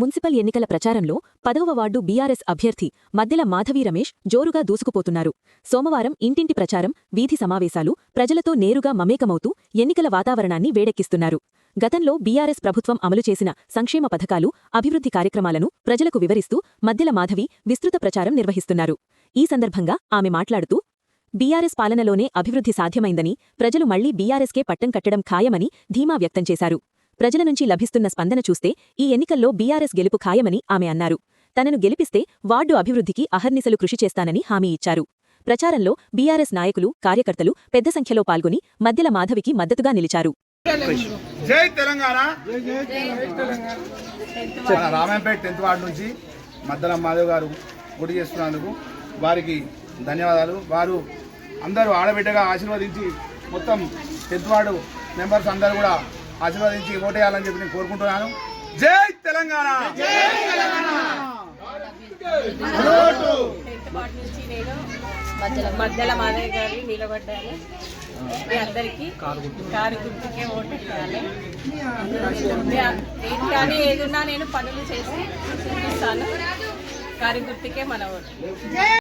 Municipal ఎన్నికల ప్రచారంలో పదవ వార్డు బీఆర్ఎస్ అభ్యర్థి మద్దెల మాధవి రమేష్ జోరుగా దూసుకుపోతున్నారు. సోమవారం ఇంటింటి ప్రచారం వీధి సమావేశాలు ప్రజలతో నేరుగా మమేకమవుతూ ఎన్నికల వాతావరణాన్ని వేడెక్కిస్తున్నారు. గతంలో బీఆర్ఎస్ ప్రభుత్వం అమలు చేసిన సంక్షేమ పథకాలు అభివృద్ధి కార్యక్రమాలను ప్రజలకు వివరిస్తూ మద్దెల మాధవి విస్తృత ప్రచారం నిర్వహిస్తున్నారు. ఈ సందర్భంగా ఆమె మాట్లాడుతూ బీఆర్ఎస్ పాలనలోనే అభివృద్ధి సాధ్యమైందని ప్రజలు మళ్ళీ బీఆర్ఎస్కే పట్టం కట్టడం ఖాయమని ధీమా వ్యక్తం చేశారు. ప్రజల నుంచి లభిస్తున్న స్పందన చూస్తే ఈ ఎన్నికల్లో బీఆర్ఎస్ గెలుపు ఖాయమని ఆమె అన్నారు. తనను గెలిపిస్తే వార్డు అభివృద్ధికి అహర్నిశలు కృషి చేస్తానని హామీ ఇచ్చారు. ప్రచారంలో బీఆర్ఎస్ నాయకులు కార్యకర్తలు పెద్ద సంఖ్యలో పాల్గొని మధ్యల మాధవికి మద్దతుగా నిలిచారు. జై తెలంగాణ. మన టెన్త్ వార్డు నుంచి మద్దల మాధవ్ గారు పోటీ చేస్తున్నందుకు వారికి ధన్యవాదాలు. వారు అందరూ ఆడబిడ్డగా ఆశీర్వదించి మొత్తం టెన్త్ వార్డు మెంబర్స్ అందరూ కూడా ఆశీర్వదించి ఓటేయాలని చెప్పి నేను కోరుకుంటున్నాను. జై తెలంగాణ! మధ్యల మధ్యల మాధవ్ గారి నిలబడ్డాను మీ అందరికీ కారు గుర్తుకే ఓటు వేయాలి ఏది కానీ ఏదున్నా నేను పనులు చేసి చూపిస్తాను. కారు గుర్తుకే మన ఓటు.